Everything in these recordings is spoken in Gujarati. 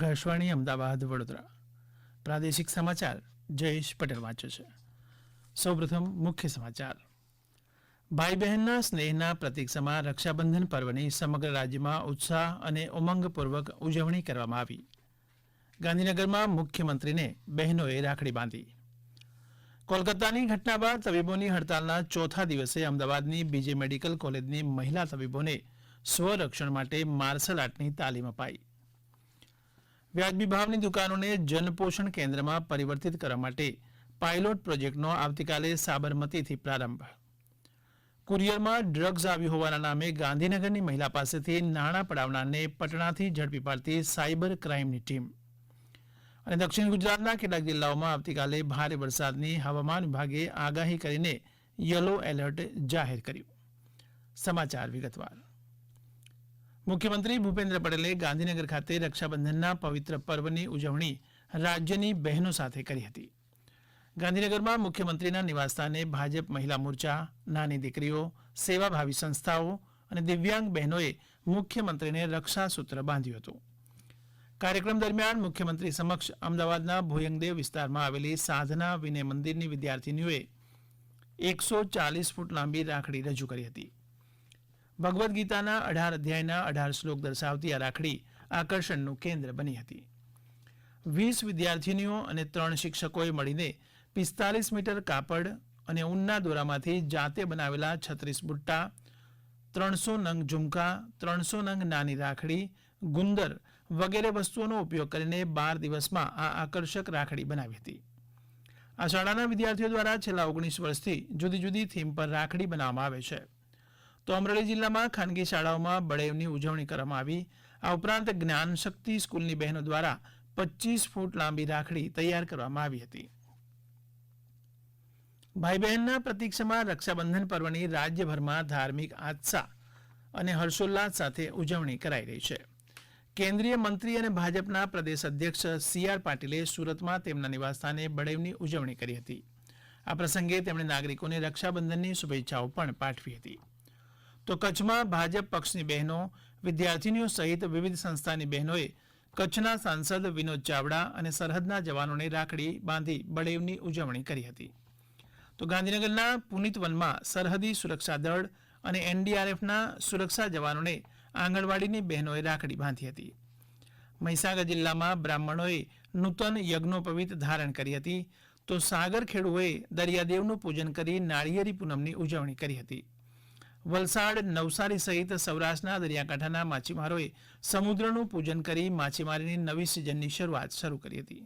આકાશવાણી અમદાવાદ વડોદરા. પ્રાદેશિક સમાચાર જયેશ પટેલ વાંચે છે. સૌપ્રથમ મુખ્ય સમાચાર. ભાઈ બહેનના સ્નેહના પ્રતીક સમા રક્ષાબંધન પર્વની સમગ્ર રાજ્યમાં ઉત્સાહ અને ઉમંગપૂર્વક ઉજવણી કરવામાં આવી. ગાંધીનગરમાં મુખ્યમંત્રીને બહેનોએ રાખડી બાંધી. કોલકાતાની ઘટના બાદ તબીબોની હડતાલના ચોથા દિવસે અમદાવાદની બીજે મેડિકલ કોલેજની મહિલા તબીબોને સ્વરક્ષણ માટે માર્શલ આર્ટની તાલીમ અપાઈ. વ્યાજબી ભાવની દુકાનોને જનપોષણ કેન્દ્રમાં પરિવર્તિત કરવા માટે પાયલોટ પ્રોજેક્ટનો આવતીકાલે સાબરમતીથી પ્રારંભ. કુરિયરમાં ડ્રગ્સ આવ્યું હોવાના નામે ગાંધીનગરની મહિલા પાસેથી નાણાં પડાવનારને પટણાથી ઝડપી પાડતી સાયબર ક્રાઇમની ટીમ. અને દક્ષિણ ગુજરાતના કેટલાક જિલ્લાઓમાં આવતીકાલે ભારે વરસાદની હવામાન વિભાગે આગાહી કરીને યલો એલર્ટ જાહેર કર્યું. સમાચાર વિગતવાર. મુખ્યમંત્રી ભૂપેન્દ્ર પટેલે ગાંધીનગર ખાતે રક્ષાબંધનના પવિત્ર પર્વની ઉજવણી રાજ્યની બહેનો સાથે કરી હતી. ગાંધીનગરમાં મુખ્યમંત્રીના નિવાસસ્થાને ભાજપ મહિલા મોરચા, નાની દીકરીઓ, સેવાભાવી સંસ્થાઓ અને દિવ્યાંગ બહેનોએ મુખ્યમંત્રીને રક્ષાસૂત્ર બાંધ્યું હતું. કાર્યક્રમ દરમિયાન મુખ્યમંત્રી સમક્ષ અમદાવાદના ભોયંગદેવ વિસ્તારમાં આવેલી સાધના વિનય મંદિરની વિદ્યાર્થીનીઓએ એકસો ચાલીસ ફૂટ લાંબી રાખડી રજૂ કરી હતી. ભગવદ્ ગીતાના અઢાર અધ્યાયના અઢાર શ્લોક દર્શાવતી આ રાખડી આકર્ષણનું કેન્દ્ર બની હતી. વીસ વિદ્યાર્થીનીઓ અને ત્રણ શિક્ષકોએ મળીને પિસ્તાલીસ મીટર કાપડ અને ઊનના દોરામાંથી જાતે બનાવેલા છત્રીસ બુટ્ટા, ત્રણસો નંગ ઝુમકા, ત્રણસો નંગ નાની રાખડી, ગુંદર વગેરે વસ્તુઓનો ઉપયોગ કરીને બાર દિવસમાં આ આકર્ષક રાખડી બનાવી હતી. આ શાળાના વિદ્યાર્થીઓ દ્વારા છેલ્લા ઓગણીસ વર્ષથી જુદી જુદી થીમ પર રાખડી બનાવવામાં આવે છે. તો અમરેલી જિલ્લામાં ખાનગી શાળાઓમાં બળેવની ઉજવણી કરવામાં આવી. આ ઉપરાંત જ્ઞાન શક્તિ સ્કૂલની બહેનો દ્વારા પચીસ ફૂટ લાંબી રાખડી તૈયાર કરવામાં આવી હતી. ભાઈ બહેનના પ્રતીક્ષામાં રક્ષાબંધન પર્વની રાજ્યભરમાં ધાર્મિક આસ્થા અને હર્ષોલ્લાસ સાથે ઉજવણી કરાઈ રહી છે. કેન્દ્રીય મંત્રી અને ભાજપના પ્રદેશ અધ્યક્ષ સી આર પાટીલે સુરતમાં તેમના નિવાસસ્થાને બળેવની ઉજવણી કરી હતી. આ પ્રસંગે તેમણે નાગરિકોને રક્ષાબંધનની શુભેચ્છાઓ પણ પાઠવી હતી. તો કચ્છમાં ભાજપ પક્ષની બહેનો, વિદ્યાર્થીનીઓ સહિત વિવિધ સંસ્થાની બહેનોએ કચ્છના સાંસદ વિનોદ ચાવડા અને સરહદના જવાનોને રાખડી બાંધી બળેવની ઉજવણી કરી હતી. તો ગાંધીનગરના પુનિતવનમાં સરહદી સુરક્ષા દળ અને એનડીઆરએફના સુરક્ષા જવાનોને આંગણવાડીની બહેનોએ રાખડી બાંધી હતી. મહીસાગર જિલ્લામાં બ્રાહ્મણોએ નૂતન યજ્ઞોપવિત ધારણ કરી હતી. તો સાગર ખેડૂઓએ દરિયાદેવનું પૂજન કરી નાળિયેરી પૂનમની ઉજવણી કરી હતી. વલસાડ, નવસારી સહિત સૌરાષ્ટ્રના દરિયાકાંઠાના માછીમારોએ સમુદ્રનું પૂજન કરી માછીમારીની નવી સિઝનની શરૂઆત શરૂ કરી હતી.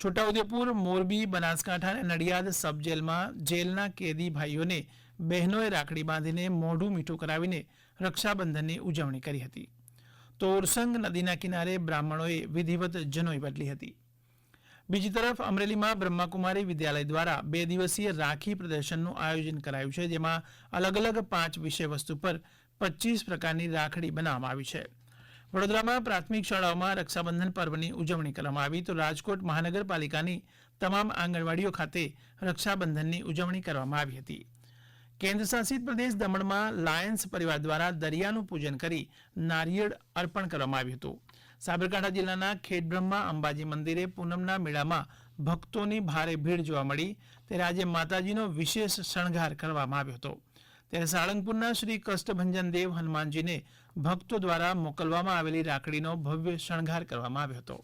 છોટાઉદેપુર, મોરબી, બનાસકાંઠા અને નડિયાદ સબ જેલમાં જેલના કેદી ભાઈઓને બહેનોએ રાખડી બાંધીને મોઢું મીઠું કરાવીને રક્ષાબંધનની ઉજવણી કરી હતી. તો ઉરસંગ નદીના કિનારે બ્રાહ્મણોએ વિધિવત જનોઈ બદલી હતી. બીજી તરફ અમરેલીમાં બ્રહ્માકુમારી વિદ્યાલય દ્વારા બે દિવસીય રાખી પ્રદર્શનનું આયોજન કરાયું છે, જેમાં અલગ અલગ પાંચ વિષય વસ્તુ પર પચીસ પ્રકારની રાખડી બનાવવામાં આવી છે. વડોદરામાં પ્રાથમિક શાળાઓમાં રક્ષાબંધન પર્વની ઉજવણી કરવામાં આવી. તો રાજકોટ મહાનગરપાલિકાની તમામ આંગણવાડીઓ ખાતે રક્ષાબંધનની ઉજવણી કરવામાં આવી હતી. કેન્દ્ર શાસિત પ્રદેશ દમણમાં લાયન્સ પરિવાર દ્વારા દરિયાનું પૂજન કરી નારિયેળ અર્પણ કરવામાં આવ્યું હતું. સાબરકાંઠા જિલ્લાના ખેડબ્રહ્મા અંબાજી મંદિરે પૂનમના મેળામાં ભક્તોની ભારે ભીડ જોવા મળી. ત્યારે આજે માતાજીનો વિશેષ શણગાર કરવામાં આવ્યો હતો. ત્યારે સાળંગપુરના શ્રી કષ્ટભંજન દેવ હનુમાનજીને ભક્તો દ્વારા મોકલવામાં આવેલી રાખડીનો ભવ્ય શણગાર કરવામાં આવ્યો હતો.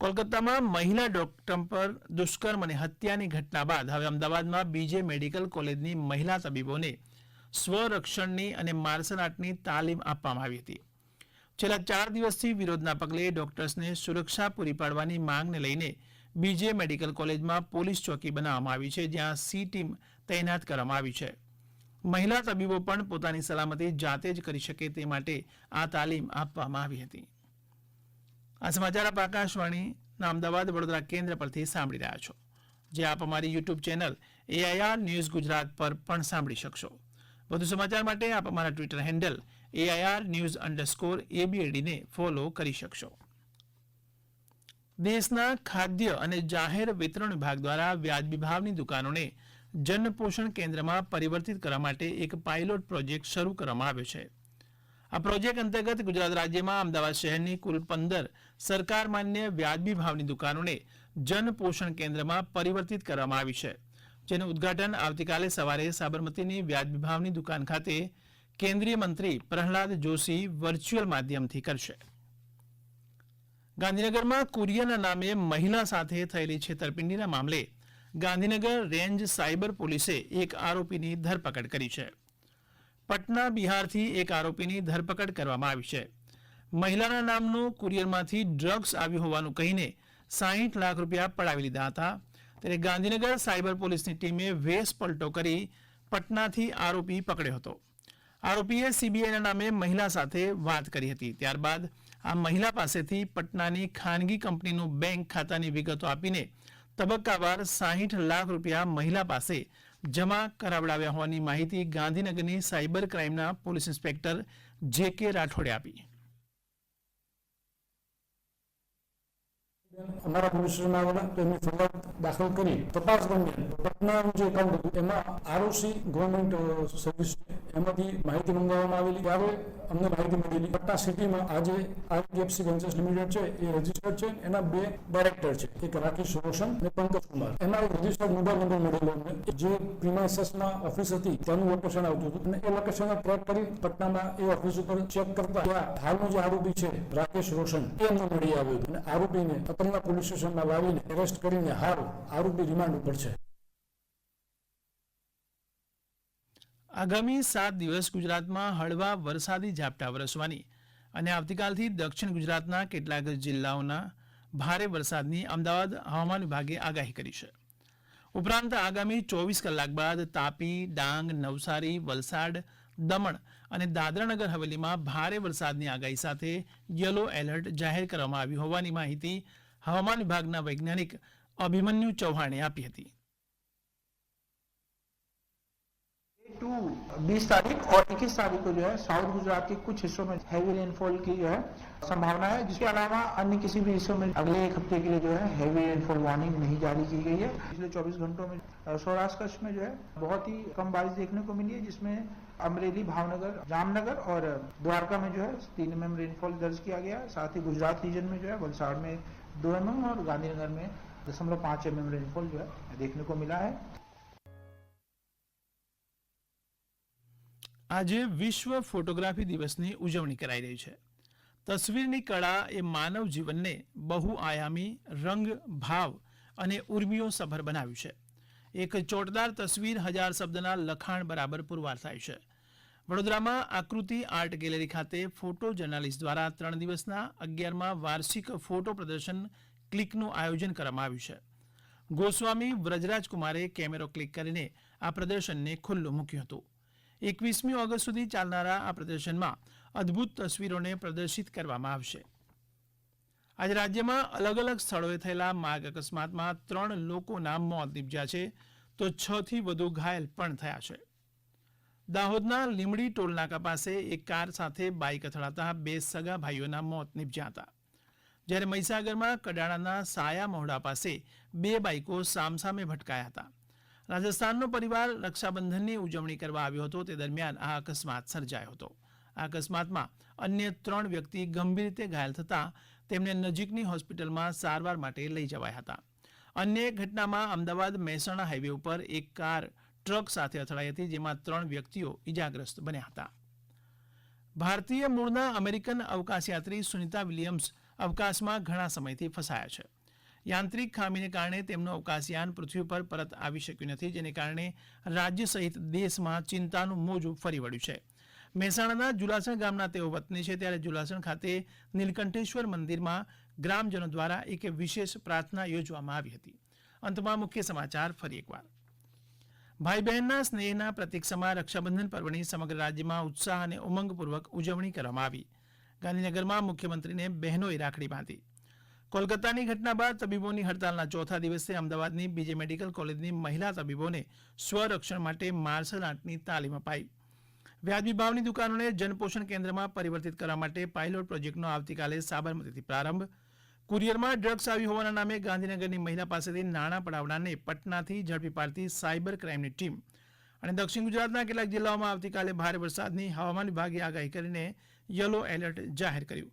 કોલકાતામાં મહિલા ડોક્ટર પર દુષ્કર્મ અને હત્યાની ઘટના બાદ હવે અમદાવાદમાં બીજે મેડિકલ કોલેજની મહિલા તબીબોને સ્વરક્ષણની અને માર્શલ આર્ટની તાલીમ આપવામાં આવી હતી. છેલ્લા ચાર દિવસથી વિરોધના પગલે ડોક્ટર્સને સુરક્ષા પૂરી પાડવાની માંગને લઈને બીજે મેડિકલ કોલેજમાં પોલીસ ચોકી બનાવવામાં આવી છે, જ્યાં સી ટીમ તૈનાત કરવામાં આવી છે. મહિલા તબીબો પણ પોતાની સલામતી જાતે જ કરી શકે તે માટે આ તાલીમ આપવામાં આવી હતી. આ સમાચાર આપ આકાશવાણીના અમદાવાદ વડોદરા કેન્દ્ર પરથી સાંભળી રહ્યા છો. જે આપ અમારી YouTube channel AIR news Gujarat પર પણ સાંભળી શકશો. વધુ સમાચાર માટે આપ અમારા Twitter handle AIR news underscore એબીએડીને follow કરી શકશો. દેશના ખાદ્ય અને જાહેર વિતરણ વિભાગ દ્વારા વ્યાજબી ભાવની દુકાનોને જનપોષણ કેન્દ્રમાં પરિવર્તિત કરવા માટે એક પાયલોટ પ્રોજેક્ટ શરૂ કરવામાં આવ્યો છે. આ પ્રોજેક્ટ અંતર્ગત ગુજરાત રાજ્યમાં અમદાવાદ શહેરની કુલ પંદર સરકાર માન્ય વ્યાજબી ભાવની દુકાનોને જનપોષણ કેન્દ્રમાં પરિવર્તિત કરવામાં આવી છે. જેનું ઉદ્ઘાટન આવતીકાલે સવારે સાબરમતીની વ્યાજબી ભાવની દુકાન ખાતે કેન્દ્રીય મંત્રી પ્રહલાદ જોશી વર્ચ્યુઅલ માધ્યમથી કરશે. ગાંધીનગરમાં કુરિયરના નામે મહિલા સાથે થયેલી છેતરપિંડીના મામલે ગાંધીનગર રેન્જ સાયબર પોલીસે એક આરોપીની ધરપકડ કરી છે. પટના બિહારથી એક આરોપીની ધરપકડ કરવામાં આવી છે. મહિલાના નામનું કુરિયરમાંથી ડ્રગ્સ આવ્યું હોવાનું કહીને સાહીઠ લાખ રૂપિયા પડાવી લીધા હતા. ત્યારે ગાંધીનગર સાયબર પોલીસની ટીમે વેશ પલટો કરી પટનાથી આરોપી પકડ્યો હતો. આરોપીએ સીબીઆઈના નામે મહિલા સાથે વાત કરી હતી. ત્યારબાદ આ મહિલા પાસેથી પટનાની ખાનગી કંપનીનું બેંક ખાતાની વિગતો આપીને તબક્કાવાર સાહીઠ લાખ રૂપિયા મહિલા પાસે જમા કરાવડાવ્યા હોવાની માહિતી ગાંધીનગરની સાયબર ક્રાઇમના પોલીસ ઇન્સ્પેક્ટર જે કે રાઠોડે આપી. અમારા સ્ટેશનમાં આવેલા એમની ફરિયાદ દાખલ કરી. તપાસ દરમિયાન પટનાનું જે એકાઉન્ટ હતું, એમાં આરઓસી ગવર્મેન્ટ સર્વિસ છે. એમાંથી માહિતી મંગાવવામાં આવેલી ત્યારે અમને માહિતી મળેલી. પટના સિટીમાં આજે આરડીએફસી વેન્ચર્સ લિમિટેડ છે, એ રજીસ્ટર્ડ છે એના બે ડાયરેક્ટર છે, એક રાકેશ રોશન અને પંકજ કુમાર. એના એક રજીસ્ટર્ડ મોબાઈલ નંબર મળેલો અમને જે પ્રિમાઇસસમાં ઓફિસ હતી તેનું લોકેશન આવતું હતું. અને એ લોકેશન ટ્રેક કરી પટનામાં એ ઓફિસ ઉપર ચેક કરતા ત્યાં હાલનો જે આરોપી છે, રાકેશ રોશન, એ અમને મળી આવ્યો અને આરોપીને પતંગના પોલીસ સ્ટેશનમાં લાવીને એરેસ્ટ કરીને હાલ આરોપી રિમાન્ડ ઉપર છે. આગામી સાત દિવસ ગુજરાતમાં હળવા વરસાદી ઝાપટા વરસવાની અને આવતીકાલથી દક્ષિણ ગુજરાતના કેટલાક જિલ્લાઓના ભારે વરસાદની અમદાવાદ હવામાન વિભાગે આગાહી કરી છે. ઉપરાંત આગામી ચોવીસ કલાક બાદ તાપી, ડાંગ, નવસારી, વલસાડ, દમણ અને દાદરાનગર હવેલીમાં ભારે વરસાદની આગાહી સાથે યલો એલર્ટ જાહેર કરવામાં આવ્યું હોવાની માહિતી હવામાન વિભાગના વૈજ્ઞાનિક અભિમન્યુ ચૌહાણે આપી હતી. टू बीस तारीख और इक्कीस तारीख को जो है साउथ गुजरात के कुछ हिस्सों में हैवी रेनफॉल की जो है संभावना है, जिसके अलावा अन्य किसी भी हिस्सों में अगले एक हफ़्ते के लिए जो है हैवी रेनफॉल वार्निंग नहीं जारी की गई है। पिछले 24 घंटों में सौराष्ट्र कच्छ में जो है बहुत ही कम बारिश देखने को मिली है, जिसमें अमरेली, भावनगर, जामनगर और द्वारका में जो है तीन एम रेनफॉल दर्ज किया गया। साथ ही गुजरात रीजन में जो है वलसाड़ में दो एम और गांधीनगर में दशमलव पाँच एम रेनफॉल जो है देखने को मिला है। આજે વિશ્વ ફોટોગ્રાફી દિવસની ઉજવણી કરાઈ રહી છે. તસવીરની કળા એ માનવ જીવનને બહુઆયામી રંગ, ભાવ અને ઉર્મિઓ સભર બનાવ્યું છે. એક ચોટદાર તસવીર હજાર શબ્દના લખાણ બરાબર પુરવાર થાય છે. વડોદરામાં આકૃતિ આર્ટ ગેલેરી ખાતે ફોટો જર્નાલિસ્ટ દ્વારા ત્રણ દિવસના અગિયારમાં વાર્ષિક ફોટો પ્રદર્શન ક્લિકનું આયોજન કરવામાં આવ્યું છે. ગોસ્વામી વ્રજરાજ કુમારે કેમેરો ક્લિક કરીને આ પ્રદર્શનને ખુલ્લું મૂક્યું હતું. એકવીસમી ઓગસ્ટ સુધી ચાલનારા આ પ્રદર્શનમાં અદ્ભુત તસવીરોને પ્રદર્શિત કરવામાં આવશે. આજે રાજ્યમાં અલગ અલગ સ્થળોએ થયેલા માર્ગ અકસ્માતમાં ત્રણ લોકોના મોત નીપજ્યા છે, તો છ થી વધુ ઘાયલ પણ થયા છે. દાહોદના લીમડી ટોલનાકા પાસે એક કાર સાથે બાઇક અથડાતા બે સગા ભાઈઓના મોત નીપજ્યા હતા. જ્યારે મહીસાગરમાં કડાણાના સાયા મોહડા પાસે બે બાઇકો સામસામે ભટકાયા હતા. રાજસ્થાનનો પરિવાર રક્ષાબંધનની ઉજવણી કરવા આવ્યો હતો. તે દરમિયાન આ અકસ્માત સર્જાયો હતો. આ અકસ્માતમાં અન્ય ત્રણ વ્યક્તિ ગંભીર રીતે ઘાયલ થતાં તેમને નજીકની હોસ્પિટલમાં સારવાર માટે લઈ જવાયા હતા. અન્ય એક ઘટનામાં અમદાવાદ મહેસાણા હાઈવે ઉપર એક કાર ટ્રક સાથે અથડાઈ હતી, જેમાં ત્રણ વ્યક્તિઓ ઇજાગ્રસ્ત બન્યા હતા. ભારતીય મૂળના અમેરિકન અવકાશયાત્રી સુનિતા વિલિયમ્સ અવકાશમાં ઘણા સમયથી ફસાયા છે. યાંત્રિક ખામીને કારણે તેમનું અવકાશયાન પૃથ્વી પર પરત આવી શક્યું નથી, જેને કારણે રાજ્ય સહિત દેશમાં ચિંતાનું મોજું ફરી વળ્યું છે. મહેસાણાના જુલાસણ ગામના તેઓ વતની છે. ત્યારે જુલાસણ ખાતે નીલકંઠેશ્વર મંદિરમાં ગ્રામજનો દ્વારા એક વિશેષ પ્રાર્થના યોજવામાં આવી હતી. અંતમાં મુખ્ય સમાચાર ફરી એકવાર. ભાઈ બહેનના સ્નેહના પ્રતિક સમા રક્ષાબંધન પર્વની સમગ્ર રાજ્યમાં ઉત્સાહ અને ઉમંગપૂર્વક ઉજવણી કરવામાં આવી. ગાંધીનગરમાં મુખ્યમંત્રીને બહેનોએ રાખડી બાંધી. કોલકાતાની ઘટના બાદ તબીબોની હડતાલના ચોથા દિવસે અમદાવાદની બીજે મેડિકલ કોલેજની મહિલા તબીબોને સ્વરક્ષણ માટે માર્શલ આર્ટની તાલીમ અપાઈ. વ્યાજબી ભાવની દુકાનોને જનપોષણ કેન્દ્રમાં પરિવર્તિત કરવા માટે પાયલોટ પ્રોજેક્ટનો આવતીકાલે સાબરમતીથી પ્રારંભ. કુરિયરમાં ડ્રગ્સ આવી હોવાના નામે ગાંધીનગરની મહિલા પાસેથી નાણાં પડાવનારને પટનાથી ઝડપી પાડતી સાયબર ક્રાઇમની ટીમ. અને દક્ષિણ ગુજરાતના કેટલાક જિલ્લાઓમાં આવતીકાલે ભારે વરસાદની હવામાન વિભાગે આગાહી કરીને યલો એલર્ટ જાહેર કર્યું.